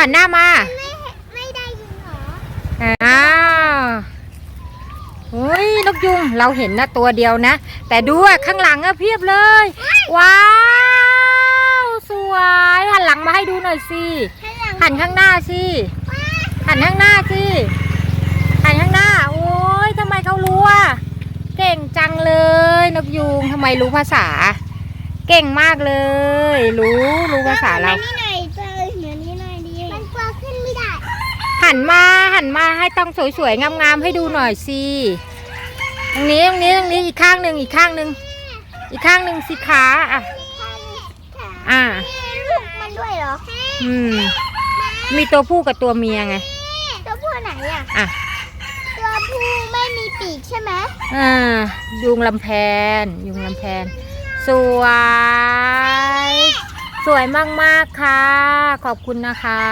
หันหน้ามาไม่ไม่ได้ยินเหรออ้าวเฮ้ยนกยุงเราเห็นนะตัวเดียวนะ แต่ดูอะข้างหลังอะเพียบเลย ว้าว สวยหันหลังมาให้ดูหน่อยสิข้างหลังหันข้างหน้าสิหันข้างหน้าสิหันข้างหน้า โอ้ยทำไมเขารู้อะเก่งจังเลยนกยูงทำไมรู้ภาษา เก่งมากเลย รู้รู้ภาษาเรา หันมาหันมาให้ต้องสวยๆงามๆให้ดูหน่อยสิตรงนี้ตรงนี้ตรงนี้อีกข้างหนึ่งอีกข้างหนึ่งอีกข้างหนึ่งสิขาอะอ่ามีลูกมันด้วยเหรออืมมีตัวผู้กับตัวเมียไง ตัวผู้ไหนอะอะตัวผู้ไม่มีปีกใช่ไหมอ่ายุงลำแพน ยุงลำแพน สวย สวยมาก ๆ ค่ะ ขอบคุณนะคะ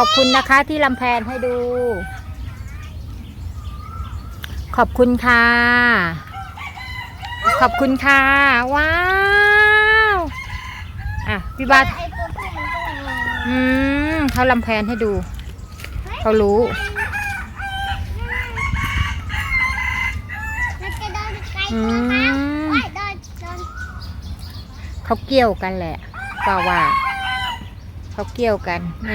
ขอบคุณนะคะที่ลำแพนให้ดู ขอบคุณค่ะ ขอบคุณค่ะ ว้าว อะ พี่บาสไอตัวผู้มันก็งงอืมเขาลำแพนให้ดู เขารู้ มันจะเดินไกลอืตัวนะมว้ายเดินเดินเขาเกี่ยวกันแหละป่าว่า เขาเกี่ยวกันแหม